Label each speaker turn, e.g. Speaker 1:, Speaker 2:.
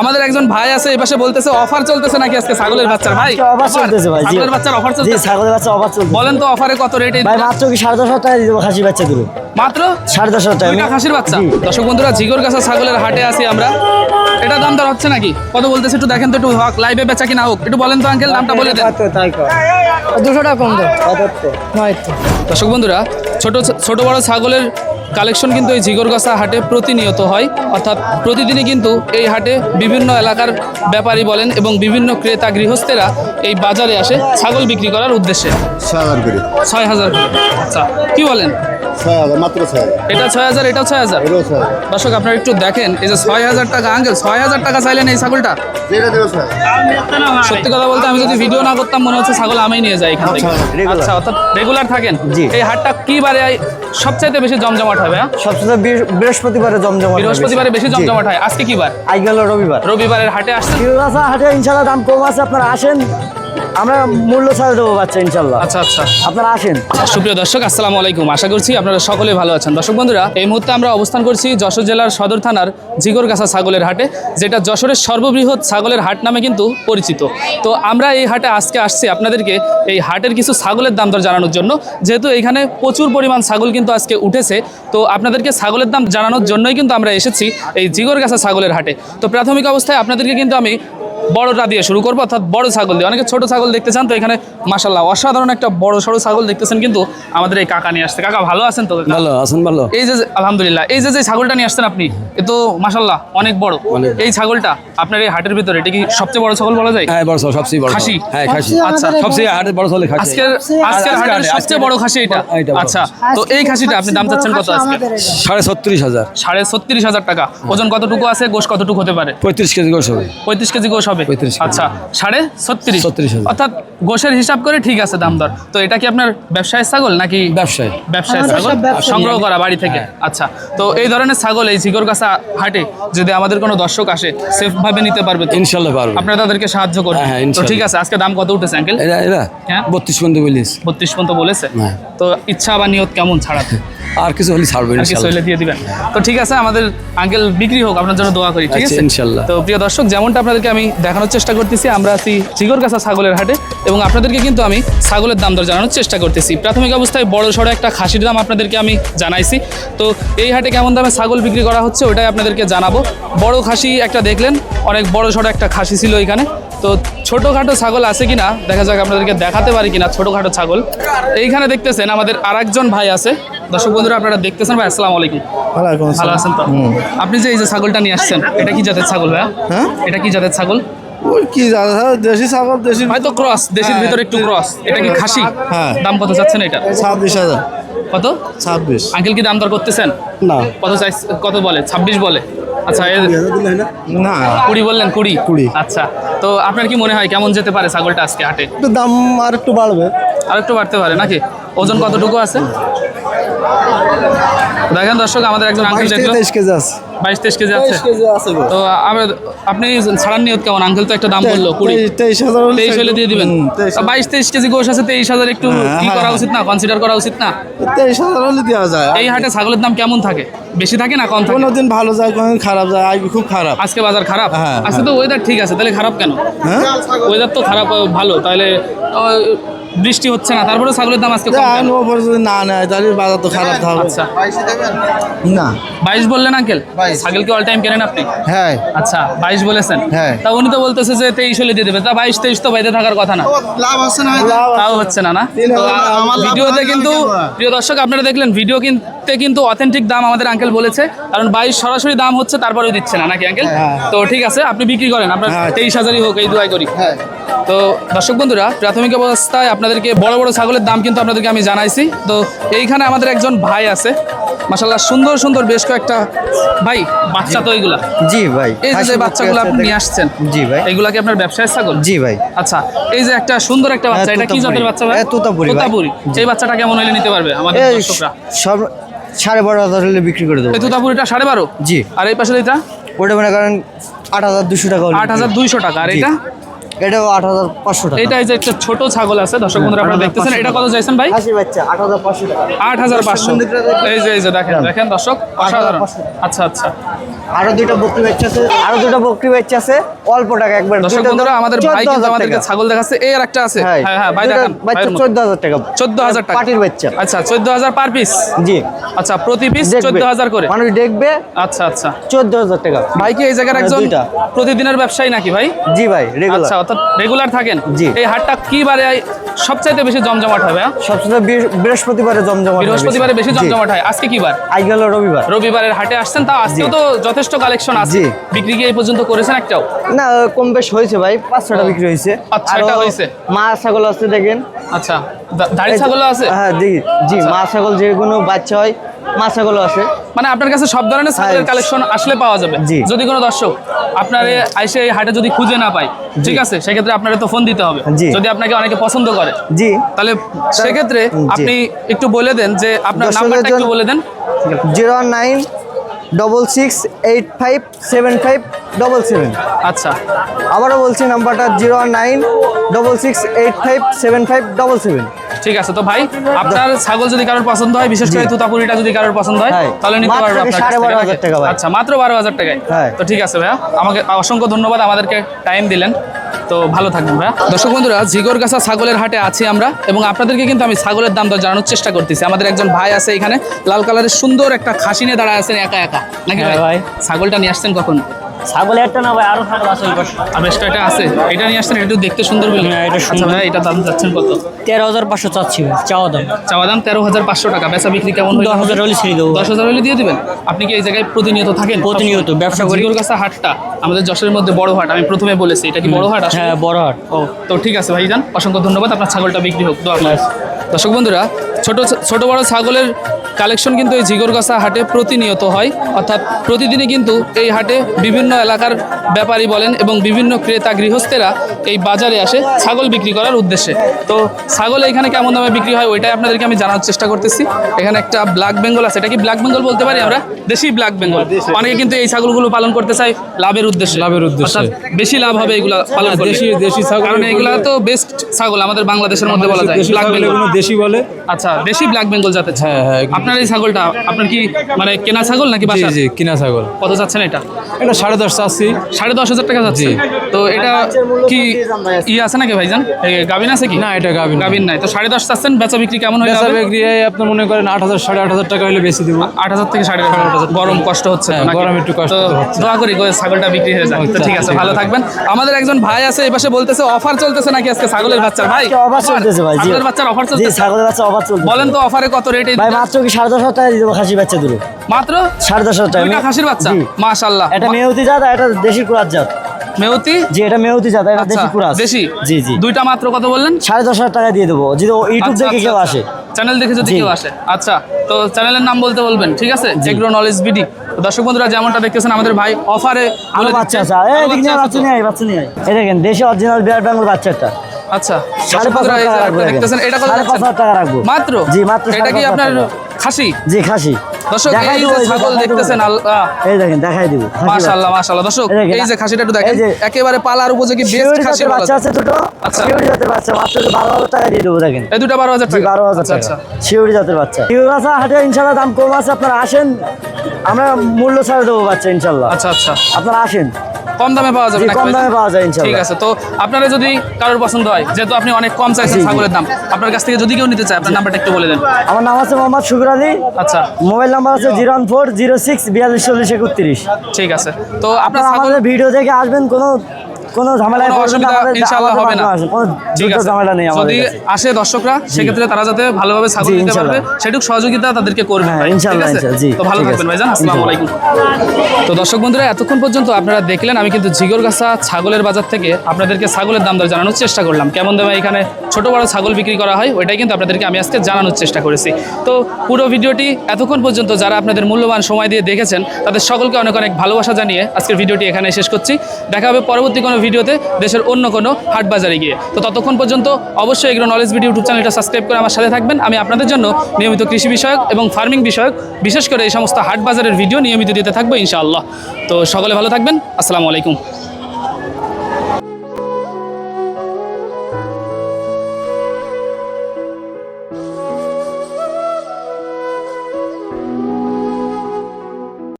Speaker 1: আমাদের একজন ভাই আছে এই পাশে বলতেছে অফার চলতেছে নাকি আজকে ছাগলের বাচ্চার? ভাই
Speaker 2: অফার চলতেছে ভাই
Speaker 1: ছাগলের বাচ্চার অফার চলতেছে?
Speaker 2: ছাগলের বাচ্চা অফার চলতেছে।
Speaker 1: বলেন তো অফারে কত রেট
Speaker 2: ভাই মাত্র কি সাড়ে দশ হাজার টাকা দিয়ে দেবো খাসি
Speaker 1: মাত্র?
Speaker 2: সাড়ে দশ হাজার টাকা।
Speaker 1: দুইটা খাসির বাচ্চা? দর্শক বন্ধুরা জিগর কাছা ছাগলের হাটে আছি আমরা। এটা দাম দর হচ্ছে নাকি? কত বলতেছে একটু দেখেন তো একটু হক লাইভে বেচা কিনা হোক। একটু বলেন তো আঙ্কেল দামটা বলে দেন।
Speaker 2: তাই
Speaker 3: দুশো টাকা কম দেয়
Speaker 1: দর্শক বন্ধুরা ছোট ছোট বড় ছাগলের কালেকশন কিন্তু এই জিগরগাছা হাটে প্রতিনিয়ত হয়। অর্থাৎ প্রতিদিনই কিন্তু এই হাটে বিভিন্ন এলাকার ব্যাপারী বলেন এবং বিভিন্ন ক্রেতা গৃহস্থেরা এই বাজারে আসে ছাগল বিক্রি করার উদ্দেশ্যে।
Speaker 4: ছয় হাজার করে।
Speaker 1: ছয় হাজার আচ্ছা কি বলেন?
Speaker 4: ছয় হাজার মাত্র ছয় হাজার।
Speaker 1: এটা ছয় হাজার এটাও ছয় হাজার?
Speaker 4: এটাও ছয় হাজার।
Speaker 1: দর্শক আপনারা একটু দেখেন এই যে ছয় হাজার টাকা আঙ্কেল ছয় হাজার টাকা চাইলেন এই ছাগলটা?
Speaker 4: যেটা দেবো ছয় হাজার।
Speaker 1: সত্যি কথা বলতে আমি যদি ভিডিও না করতাম মনে হচ্ছে ছাগল আমি নিয়ে যাই এখান থেকে। আচ্ছা অর্থাৎ রেগুলার থাকেন। এই হাটটা কি বারে সবচাইতে বেশি জমজমাট হবে হ্যাঁ?
Speaker 2: সবচেয়ে বৃহস্পতিবারে জমজমা
Speaker 1: বৃহস্পতিবারে বেশি জমজমাট হয়। আজকে কি বার?
Speaker 2: আই গেল রবিবার।
Speaker 1: রবিবারের হাটে
Speaker 2: কিলোগাছা হাটে ইনশাল্লাহ দাম কম আছে আপনারা আসেন। আমরা মূল্য ছাড় দেবো বাচ্চা ইনশাল্লাহ।
Speaker 1: আচ্ছা আচ্ছা।
Speaker 2: আপনারা আসেন।
Speaker 1: সুপ্রিয় দর্শক আসসালামু আলাইকুম। আশা করছি আপনারা সকলে ভালো আছেন। দর্শক বন্ধুরা এই মুহূর্তে আমরা অবস্থান করছি যশোর জেলার সদর থানার জিগরগাছা ছাগলের হাটে যেটা যশোরের সর্ববৃহৎ ছাগলের হাট নামে কিন্তু পরিচিত। তো আমরা এই হাটে আজকে আসছি আপনাদেরকে এই হাটের কিছু ছাগলের দাম দর জানানোর জন্য। যেহেতু এখানে প্রচুর পরিমাণ ছাগল কিন্তু আজকে উঠেছে তো আপনাদেরকে ছাগলের দাম জানানোর জন্যই কিন্তু আমরা এসেছি এই জিগরগাছা ছাগলের হাটে। তো প্রাথমিক অবস্থায় আপনাদেরকে কিন্তু আমি বড়টা দিয়ে শুরু করব অর্থাৎ বড় ছাগল দিয়ে। অনেকে ছোট ছাগল দেখতে চান তো এখানে মাসাল্লাহ অসাধারণ একটা বড় সড়ো ছাগল দেখতেছেন কিন্তু আমাদের এই কাকা নিয়ে আসছে। কাকা ভালো আছেন তো
Speaker 5: ভালো আছেন ভালো।
Speaker 1: এই যে আলহামদুলিল্লাহ এই যে যে ছাগলটা নিয়ে আসছেন আপনি এ তো মাসাল্লাহ অনেক বড়। এই ছাগলটা আপনার এই হাটের ভিতরে এটা কি সবচেয়ে বড় ছাগল বলা যায়?
Speaker 5: হ্যাঁ বড় ছাগল, সবচেয়ে বড়
Speaker 1: খাসি?
Speaker 5: হ্যাঁ খাসি।
Speaker 1: আচ্ছা
Speaker 5: সবচেয়ে হাটের বড় ছাগল খাসি।
Speaker 1: আজকের আজকের
Speaker 5: আজকের
Speaker 1: হাটের সবচেয়ে বড় খাসি এটা। আচ্ছা তো এই খাসিটা আপনি দাম চাচ্ছেন কত আজকে
Speaker 5: সাড়ে ছত্রিশ হাজার।
Speaker 1: সাড়ে ছত্রিশ হাজার টাকা। ওজন কতটুকু আছে? গোশ কতটুকু হতে পারে?
Speaker 5: পঁয়ত্রিশ কেজি গোস হবে।
Speaker 1: পঁয়ত্রিশ কেজি গোশ হবে।
Speaker 5: 35 কেজি।
Speaker 1: আচ্ছা সাড়ে ছত্রিশ?
Speaker 5: 36 হাজার।
Speaker 1: অর্থাৎ গোশের হিসাব করে ঠিক আছে দাম দর। তো এটা কি আপনার ব্যবসায়ের ছাগল নাকি
Speaker 5: ব্যবসায়ী।
Speaker 1: ব্যবসায় ছাগল? সংগ্রহ করা বাড়ি থেকে? আচ্ছা তো এই ধরনের ছাগল এই ঝিগরগাছা হাটে যদি আমাদের কোনো দর্শক আসে সেফ ভাবে নিতে পারবে
Speaker 5: ইনশাল্লাহ পারবে।
Speaker 1: আপনারা তাদেরকে সাহায্য করবেন
Speaker 5: হ্যাঁ, হ্যাঁ,
Speaker 1: তো ঠিক আছে আজকে দাম কত উঠেছে আঙ্কেল? হ্যাঁ।
Speaker 5: বত্রিশ পর্যন্ত বলিস
Speaker 1: বত্রিশ পর্যন্ত বলেছে?
Speaker 5: হ্যাঁ।
Speaker 1: তো ইচ্ছা বা নিয়ত কেমন ছাড়াতে?
Speaker 5: আর কিছু হলে ছাড়বে
Speaker 1: আর কিছু দিয়ে দিবেন। তো ঠিক আছে আমাদের আঙ্কেল বিক্রি হোক আপনার জন্য দোয়া করি ঠিক
Speaker 5: আচ্ছা,
Speaker 1: আছে?
Speaker 5: ইনশাল্লাহ।
Speaker 1: তো প্রিয় দর্শক যেমনটা আপনাদেরকে আমি দেখানোর চেষ্টা করতেছি আমরা আছি চিগরগাছা ছাগলের হাটে এবং আপনাদেরকে কিন্তু আমি ছাগলের দাম দর জানানোর চেষ্টা করতেছি। প্রাথমিক অবস্থায় বড় সড়ো একটা খাসির দাম আপনাদেরকে আমি জানাইছি। তো এই হাটে কেমন দামে ছাগল বিক্রি করা হচ্ছে ওটাই আপনাদেরকে জানাব। বড় খাসি একটা দেখলেন অনেক বড় সড়ো একটা খাসি ছিল এখানে। তো ছোটোখাটো ছাগল আছে কিনা দেখা যাক আপনাদেরকে দেখাতে পারি কিনা ছোটোখাটো ছাগল। এইখানে দেখতেছেন আমাদের আরেকজন ভাই আছে। দর্শক বন্ধুরা আপনারা দেখতেছেন ভাই আসসালামু আলাইকুম। ভালো আছেন তো? আপনি যে এই যে ছাগলটা নিয়ে আসছেন এটা কি জাতের ছাগল ভাইয়া?
Speaker 6: হ্যাঁ?
Speaker 1: এটা কি জাতের ছাগল?
Speaker 6: ওই কি জানো দেশি ছাগল দেশি
Speaker 1: হয়তো ক্রস দেশের
Speaker 6: হ্যাঁ।
Speaker 1: ভিতরে একটু ক্রস এটা কি খাসি?
Speaker 6: হ্যাঁ।
Speaker 1: দাম কত চাচ্ছেন এটা?
Speaker 6: ছাব্বিশ হাজার।
Speaker 1: কত?
Speaker 6: ছাব্বিশ।
Speaker 1: আঙ্কেল কি দাম দর করতেছেন?
Speaker 6: না।
Speaker 1: কত চাই কত বলে? ছাব্বিশ বলে। আচ্ছা
Speaker 6: না।
Speaker 1: কুড়ি বললেন কুড়ি?
Speaker 6: কুড়ি।
Speaker 1: আচ্ছা তো আপনার কি মনে হয় কেমন যেতে পারে ছাগলটা আজকে হাটে?
Speaker 6: একটু দাম আর একটু বাড়বে।
Speaker 1: আর একটু বাড়তে পারে নাকি? ওজন কতটুকু আছে? দেখেন দর্শক আমাদের একজন আঙ্কেল দেখল।
Speaker 6: তেইশ কেজি আছে।
Speaker 1: বাইশ তেইশ কেজি আছে।
Speaker 6: কেজি আছে গো।
Speaker 1: তো আমরা আপনি ছাড়ার নিয়ত কেমন? আঙ্কেল তো একটা দাম বলল কুড়ি।
Speaker 6: তেইশ- হাজার হলে
Speaker 1: তেইশ হলে দিয়ে দিবেন। বাইশ তেইশ কেজি গোশ আছে তেইশ হাজার একটু
Speaker 6: হ্যাঁ,
Speaker 1: কি
Speaker 6: হ্যাঁ,
Speaker 1: করা
Speaker 6: হ্যাঁ।
Speaker 1: উচিত না? কনসিডার করা উচিত না?
Speaker 6: তেইশ হাজার হলে দেওয়া যায়।
Speaker 1: এই হাটে ছাগলের দাম কেমন থাকে? বেশি থাকে না কম থাকে?
Speaker 6: কোনো দিন ভালো যায় কোনো খারাপ যায় আজকে খুব খারাপ।
Speaker 1: আজকে বাজার খারাপ?
Speaker 6: হ্যাঁ,
Speaker 1: আজকে তো ওয়েদার ঠিক আছে তাহলে খারাপ কেন? ওয়েদার তো খারাপ ভালো। তাহলে বৃষ্টি হচ্ছে না তারপরে ছাগলের দাম আজকে
Speaker 6: না নেয় তাহলে বাজার তো খারাপ হবে।
Speaker 1: আচ্ছা।
Speaker 6: না।
Speaker 1: বাইশ বললেন আঙ্কেল ছাগল কি অল টাইম কেনেন আপনি?
Speaker 6: হ্যাঁ।
Speaker 1: আচ্ছা বাইশ বলেছেন।
Speaker 6: হ্যাঁ।
Speaker 1: তা উনি তো বলতেছে যে তেইশ হলে দিয়ে দেবে। তা বাইশ তেইশ তো বাইরে থাকার কথা না।
Speaker 4: লাভ আছে না
Speaker 1: তাও হচ্ছে না না? ভিডিওতে কিন্তু প্রিয় দর্শক আপনারা দেখলেন ভিডিও কিনতে কিন্তু অথেন্টিক দাম আমাদের আঙ্কেল বলেছে। কারণ বাইশ সরাসরি দাম হচ্ছে তারপরেও দিচ্ছে না নাকি আঙ্কেল তো ঠিক আছে আপনি বিক্রি করেন আপনার
Speaker 6: হ্যাঁ।
Speaker 1: তেইশ হাজারই হোক এই দুয়াই করি। তো দর্শক বন্ধুরা প্রাথমিক অবস্থায় আপনাদেরকে বড় বড় ছাগলের দাম কিন্তু আপনাদেরকে আমি জানাইছি। তো এইখানে আমাদের একজন ভাই আছে। মাসাল্লাহ সুন্দর সুন্দর বেশ কয়েকটা ভাই বাচ্চা তো এইগুলা
Speaker 2: জি ভাই
Speaker 1: এই যে বাচ্চাগুলো আপনি নিয়ে আসছেন
Speaker 2: জি ভাই।
Speaker 1: এইগুলা কি আপনার ব্যবসায়ের ছাগল?
Speaker 2: জি ভাই।
Speaker 1: আচ্ছা এই যে একটা সুন্দর একটা বাচ্চা এটা কি জাতের বাচ্চা ভাই?
Speaker 2: তোতাপুরি।
Speaker 1: তোতাপুরি। এই বাচ্চাটা কেমন হলে নিতে পারবে আমাদের দর্শকরা?
Speaker 2: সব সাড়ে বারো হাজার হলে বিক্রি করে দেবো
Speaker 1: তোতাপুরিটা সাড়ে বারো?
Speaker 2: জি।
Speaker 1: আর এই পাশে এটা
Speaker 2: ওটা মনে করেন আট হাজার দুশো টাকা
Speaker 1: আট হাজার দুইশো টাকা। আর। এটা?
Speaker 2: এটাও আট হাজার পাঁচশো টাকা।
Speaker 1: এটা যে একটা ছোট ছাগল আছে দর্শক বন্ধুরা আপনারা দেখতেছেন এটা কত চাইছেন ভাই?
Speaker 2: খাসি বাচ্চা আট হাজার পাঁচশো টাকা।
Speaker 1: আট হাজার পাঁচশো। এই যে এই যে দেখেন দেখেন দর্শক অসাধারণ। আচ্ছা আচ্ছা।
Speaker 2: আরও দুইটা বকরি বাচ্চা আছে আরও বকরি বাচ্চা আছে অল্প টাকা একবার।
Speaker 1: দর্শক বন্ধুরা আমাদের ভাই কিন্তু আমাদেরকে ছাগল দেখাচ্ছে এই আর একটা আছে।
Speaker 2: হ্যাঁ
Speaker 1: হ্যাঁ হ্যাঁ ভাই দেখান
Speaker 2: বাচ্চা
Speaker 1: ভাইয়ের মতো।
Speaker 2: চোদ্দ হাজার টাকা।
Speaker 1: চোদ্দ হাজার টাকা।
Speaker 2: পাটির বাচ্চা।
Speaker 1: আচ্ছা চোদ্দ হাজার পার পিস?
Speaker 2: জি।
Speaker 1: আচ্ছা প্রতি পিস
Speaker 2: দেখবে।
Speaker 1: চোদ্দ হাজার করে?
Speaker 2: মানুষ দেখবে।
Speaker 1: আচ্ছা আচ্ছা।
Speaker 2: চোদ্দ হাজার টাকা।
Speaker 1: ভাই কি এই জায়গার
Speaker 2: হ্যাঁ,
Speaker 1: একজন প্রতিদিনের ব্যবসায়ী নাকি ভাই?
Speaker 2: জি ভাই রেগুলার
Speaker 1: আচ্ছা অর্থাৎ রেগুলার থাকেন।
Speaker 2: জি।
Speaker 1: এই হাটটা কি বারে সবচাইতে বেশি জমজমাট হবে হ্যাঁ?
Speaker 2: বৃহ- বৃহস্পতিবারে জমজমা
Speaker 1: বৃহস্পতিবারে বেশি। জমজমাট হয়। আজকে কি বার
Speaker 2: আজ গেল রবিবার।
Speaker 1: রবিবারের হাটে আসছেন তা আজকেও তো যথেষ্ট কালেকশন আছে। বিক্রি কি এই পর্যন্ত করেছেন একটাও?
Speaker 2: না কম বেশ হয়েছে ভাই পাঁচ ছটা বিক্রি হয়েছে। মা ছাগল আছে দেখেন।
Speaker 1: আচ্ছা দাড়ি ছাগলও আছে?
Speaker 2: হ্যাঁ জি জি মা ছাগল যে কোনো বাচ্চা হয় মা ছাগলও আছে।
Speaker 1: মানে আপনার কাছে সব ধরনের ছাগলের
Speaker 2: হ্যাঁ।
Speaker 1: কালেকশন আসলে পাওয়া যাবে। যদি কোনো দর্শক আপনার আইসে এই হাটে যদি খুঁজে না পায় ঠিক আছে সেক্ষেত্রে আপনার তো ফোন দিতে হবে। যদি আপনাকে অনেকে পছন্দ করে
Speaker 2: জি।
Speaker 1: তাহলে সেক্ষেত্রে আপনি একটু বলে দেন যে আপনার নাম্বারটা একটু বলে দেন।
Speaker 2: Zero nine double six eight five seven five double seven
Speaker 1: আচ্ছা।
Speaker 2: আবারও বলছি নাম্বারটা zero nine double six eight five seven five double seven
Speaker 1: ঠিক আছে তো ভাই আপনার ছাগল যদি কারোর পছন্দ হয় বিশেষ করে তুতাপুরিটা যদি কারোর পছন্দ হয়
Speaker 2: হ্যাঁ।
Speaker 1: তাহলে নিতে
Speaker 2: মাত্র
Speaker 1: পারবে আপনার। আচ্ছা মাত্র বারো হাজার টাকায়।
Speaker 2: হ্যাঁ।
Speaker 1: তো ঠিক আছে ভাইয়া আমাকে অসংখ্য ধন্যবাদ আমাদেরকে টাইম দিলেন। তো ভালো থাকবেন ভাইয়া। দর্শক বন্ধুরা জিগরগাছা ছাগলের হাটে আছি আমরা এবং আপনাদেরকে কিন্তু আমি ছাগলের দাম দর জানানোর চেষ্টা করতেছি। আমাদের একজন ভাই আছে এখানে লাল কালারের সুন্দর একটা খাসি নিয়ে দাঁড়ায় আছেন একা একা। নাকি
Speaker 7: হ্যাঁ,
Speaker 1: ভাই?
Speaker 7: ভাই।
Speaker 1: ছাগলটা নিয়ে আসছেন কখন?
Speaker 7: ছাগল একটা না ভাই আরও ছাগল আছে ওই পাশে।
Speaker 1: আর বেশটা এটা আছে এটা নিয়ে আসছেন একটু দেখতে সুন্দর বলে
Speaker 7: হ্যাঁ, এটা
Speaker 1: আচ্ছা
Speaker 7: সুন্দর।
Speaker 1: ভাই এটা দাম যাচ্ছেন কত
Speaker 7: তেরো হাজার পাঁচশো চাচ্ছি ভাই, চাওয়া দাম
Speaker 1: চাওয়া দাম তেরো হাজার পাঁচশো টাকা বেচা বিক্রি কেমন
Speaker 7: দশ
Speaker 1: হবে?
Speaker 7: হাজার হলে ছেড়ে দেবো
Speaker 1: দশ হাজার হলে দিয়ে দিবেন আপনি কি এই জায়গায় প্রতিনিয়ত থাকেন
Speaker 7: প্রতিনিয়ত ব্যবসা করি।
Speaker 1: কাছে হাটটা আমাদের যশোরের মধ্যে বড় হাট আমি প্রথমে বলেছি এটা কি বড় হাট?
Speaker 7: হ্যাঁ বড় হাট
Speaker 1: ও তো ঠিক আছে ভাইজান অসংখ্য ধন্যবাদ আপনার ছাগলটা বিক্রি হোক দোয়া। দর্শক বন্ধুরা ছোট ছোট বড় ছাগলের কালেকশন কিন্তু এই জিগরগাছা হাটে প্রতিনিয়ত হয়। অর্থাৎ প্রতিদিনই কিন্তু এই হাটে বিভিন্ন এলাকার ব্যাপারী বলেন এবং বিভিন্ন ক্রেতা গৃহস্থেরা এই বাজারে আসে ছাগল বিক্রি করার উদ্দেশ্যে। তো ছাগল এখানে কেমন দামে বিক্রি হয় ওইটাই আপনাদেরকে আমি জানার চেষ্টা করতেছি। এখানে একটা ব্ল্যাক বেঙ্গল আছে। এটা কি ব্ল্যাক বেঙ্গল বলতে পারি আমরা? দেশি ব্ল্যাক বেঙ্গল অনেকে কিন্তু এই ছাগলগুলো পালন করতে চায় লাভের উদ্দেশ্যে।
Speaker 5: লাভের উদ্দেশ্যে।
Speaker 1: বেশি লাভ হবে এগুলা পালন
Speaker 5: দেশি- দেশি ছাগল
Speaker 1: কারণ এগুলা তো বেস্ট ছাগল আমাদের বাংলাদেশের মধ্যে বলা যায়। ব্ল্যাক বেঙ্গল
Speaker 5: দেশি বলে।
Speaker 1: আচ্ছা। দেশি ব্ল্যাক বেঙ্গল জাতের
Speaker 5: হ্যাঁ, হ্যাঁ,
Speaker 1: আপনার এই ছাগলটা আপনার কি মানে কেনা ছাগল নাকি
Speaker 5: জি জি কিনা ছাগল।
Speaker 1: কত যাচ্ছেন এটা?
Speaker 5: এটা সাড়ে দশ চাচ্ছি।
Speaker 1: সাড়ে দশ হাজার টাকা যাচ্ছে।
Speaker 5: জি।
Speaker 1: তো এটা কি ই আছে নাকি ভাইজান? এই গাবিন আছে কি?
Speaker 5: না এটা গাভিন
Speaker 1: গাবিন নাই। তো সাড়ে দশ চাচ্ছেন বেচা বিক্রি কেমন হয়ে
Speaker 5: বেচা
Speaker 1: যাবে?
Speaker 5: বিক্রি এই আপনার মনে করেন আট হাজার সাড়ে আট হাজার টাকা হলে বেশি দিব।
Speaker 1: আট হাজার থেকে সাড়ে আট হাজার গরম কষ্ট হচ্ছে
Speaker 5: হ্যাঁ, গরম একটু কষ্ট
Speaker 1: দোয়া করি ছাগলটা বিক্রি হয়ে যায় তো ঠিক আছে ভালো থাকবেন। আমাদের একজন ভাই আছে এই পাশে বলতেছে অফার চলতেছে নাকি আজকে ছাগলের বাচ্চার? ভাই
Speaker 2: অফার চলতেছে ভাই
Speaker 1: ছাগলের বাচ্চার অফার
Speaker 2: জি
Speaker 1: চলতেছে?
Speaker 2: ছাগলের বাচ্চা অফার চলছে
Speaker 1: বলেন তো অফারে কত রেট
Speaker 2: ভাই মাত্র কি সাড়ে দশ হাজার টাকা দিয়ে দেবো খাসি বাচ্চা দুটো?
Speaker 1: মাত্র?
Speaker 2: সাড়ে দশ হাজার টাকা।
Speaker 1: খাসির বাচ্চা। মাশাআল্লাহ
Speaker 2: এটা মেহতি জাত এটা দেশি কুরাত জাত।
Speaker 1: মেহতি?
Speaker 2: জি এটা মেহতি জাত এটা
Speaker 1: আচ্ছা
Speaker 2: দেশি কুরাত
Speaker 1: দেশি?
Speaker 2: জি জি।
Speaker 1: দুইটা মাত্র কত বললেন?
Speaker 2: সাড়ে দশ হাজার টাকা দিয়ে দেবো। যদি ইউটিউব
Speaker 1: আচ্ছা,
Speaker 2: দেখে কেউ
Speaker 1: আচ্ছা।
Speaker 2: আসে।
Speaker 1: চ্যানেল দেখে যদি কেউ আসে। আচ্ছা তো চ্যানেলের নাম বলতে বলবেন ঠিক আছে? এগ্রো নলেজ বিডি তো দর্শক বন্ধুরা যেমনটা দেখতেছেন আমাদের ভাই অফারে
Speaker 2: আরও বাচ্চা আছে। এই দিক নিয়ে বাচ্চা নিয়ে বাচ্চা নিয়ে। এই দেখেন দেশি অরিজিনাল বিরাট বেঙ্গল বাচ্চাটা।
Speaker 1: আচ্ছা
Speaker 2: সাড়ে পাঁচ হাজার টাকা রাখব
Speaker 1: দেখতেছেন এটা কত
Speaker 2: সাড়ে পাঁচ? হাজার টাকা রাখব।
Speaker 1: মাত্র?
Speaker 2: জি মাত্র
Speaker 1: এটা কি আপনার। খাসি?
Speaker 2: জি খাসি।
Speaker 1: দর্শক এই যে ছাগল দেখতেছেন আল্লাহ
Speaker 2: এই দেখেন দেখাই দিব
Speaker 1: মাশাআল্লাহ মাশাআল্লাহ। দর্শক
Speaker 2: এই
Speaker 1: যে খাসিটা একটু দেখেন একেবারে পালার উপযোগী বেস্ট খাসি
Speaker 2: বাচ্চা আছে দুটো।
Speaker 1: আচ্ছা।
Speaker 2: শিউরি জাতের বাচ্চা মাত্র বারো হাজার টাকা দিয়ে দেবো দেখেন।
Speaker 1: এই দুটো বারো হাজার
Speaker 2: জি
Speaker 1: টাকা।
Speaker 2: বারো হাজার
Speaker 1: আচ্ছা আচ্ছা।
Speaker 2: শিউরি জাতের বাচ্চা। শিউরি বাচ্চা হাটে ইনশাল্লাহ দাম কম আছে আপনারা আসেন আমরা মূল্য ছাড় দেবো বাচ্চা ইনশাল্লাহ
Speaker 1: আচ্ছা আচ্ছা।
Speaker 2: আপনারা আসেন।
Speaker 1: কম দামে পাওয়া যাবে
Speaker 2: কম দামে পাওয়া যায়
Speaker 1: ঠিক আছে তো আপনারা যদি কারোর পছন্দ হয় যেহেতু আপনি অনেক কম চাইছেন। ছাগলের দাম আপনার কাছ থেকে যদি কেউ নিতে চায় আপনার নাম্বারটা একটু বলে দেন।
Speaker 2: আমার নাম আছে মোহাম্মদ শুকুর আলী।
Speaker 1: আচ্ছা।
Speaker 2: মোবাইল নাম্বার আছে zero one four zero six বিয়াল্লিশ চল্লিশ একত্রিশ।
Speaker 1: ঠিক আছে তো আপনারা
Speaker 2: আমাদের ভিডিও দেখে আসবেন কোনো কোনো ঝামেলায়
Speaker 1: অসুবিধা ইনশাআল্লাহ হবে না।
Speaker 2: কোনো ঝামেলা নেই আমাদের
Speaker 1: যদি আসে দর্শকরা সেক্ষেত্রে তারা যাতে ভালোভাবে ছাগল পারবে। সেটুকু সহযোগিতা তাদেরকে করবে।
Speaker 2: হ্যাঁ, ইনশাআল্লাহ, জি,
Speaker 1: তো ভালো থাকবেন ভাইজান আসসালামু আলাইকুম। তো দর্শক বন্ধুরা এতক্ষণ পর্যন্ত আপনারা দেখলেন আমি কিন্তু ঝিগরগাছা ছাগলের বাজার থেকে আপনাদেরকে ছাগলের দাম দর জানানোর চেষ্টা করলাম। কেমন দামে এখানে ছোট বড় ছাগল বিক্রি করা হয় ওইটাই কিন্তু আপনাদেরকে আমি আজকে জানানোর চেষ্টা করেছি। তো পুরো ভিডিওটি এতক্ষণ পর্যন্ত যারা আপনাদের মূল্যবান সময় দিয়ে দেখেছেন তাদের সকলকে অনেক অনেক ভালোবাসা জানিয়ে আজকের ভিডিওটি এখানে শেষ করছি। দেখা হবে পরবর্তী কোনো ভিডিওতে দেশের অন্য কোনো হাট বাজারে গিয়ে। তো ততক্ষণ পর্যন্ত অবশ্যই এগুলো নলেজ ভিডিও ইউটিউব চ্যানেলটা সাবস্ক্রাইব করে আমার সাথে থাকবেন। আমি আপনাদের জন্য নিয়মিত কৃষি বিষয়ক এবং ফার্মিং বিষয়ক বিশেষ করে এই সমস্ত হাট বাজারের ভিডিও নিয়মিত দিতে থাকব ইনশাআল্লাহ। তো সকলে ভালো থাকবেন। আসসালামু আলাইকুম।